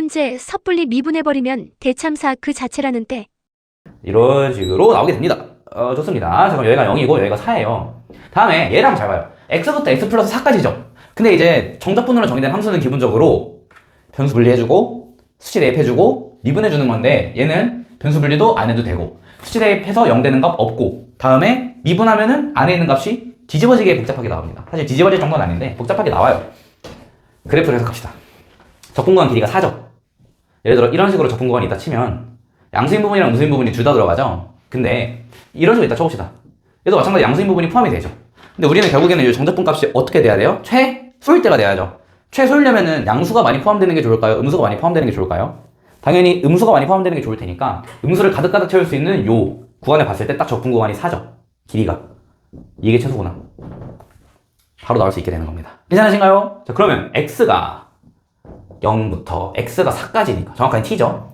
문제 섣불리 미분해버리면 대참사 그 자체라는 때. 이런 식으로 나오게 됩니다. 어, 좋습니다. 자, 그럼 여기가 0이고 여기가 4예요. 다음에 얘랑 잘 봐요. x부터 x 플러스 4까지죠. 근데 이제 정적분으로 정의된 함수는 기본적으로 변수 분리해주고 수치 대입해주고 미분해주는 건데 얘는 변수 분리도 안 해도 되고 수치 대입해서 0 되는 값 없고 다음에 미분하면은 안에 있는 값이 뒤집어지게 복잡하게 나옵니다. 사실 뒤집어질 정도는 아닌데 복잡하게 나와요. 그래프를 해석합시다. 적분구간 길이가 4죠. 예를 들어 이런 식으로 적분 구간이 있다 치면 양수인 부분이랑 무수인 부분이 둘 다 들어가죠. 근데 이런 식으로 있다 쳐봅시다. 얘도 마찬가지로 양수인 부분이 포함이 되죠. 근데 우리는 결국에는 이 정적분 값이 어떻게 돼야 돼요? 최소일 때가 돼야죠. 최소이려면은 양수가 많이 포함되는 게 좋을까요? 음수가 많이 포함되는 게 좋을까요? 당연히 음수가 많이 포함되는 게 좋을 테니까 음수를 가득가득 채울 수 있는 요 구간을 봤을 때 딱 적분 구간이 4죠. 길이가. 이게 최소구나. 바로 나올 수 있게 되는 겁니다. 괜찮으신가요? 자, 그러면 x가 0부터 x가 4까지니까 정확하게 t죠.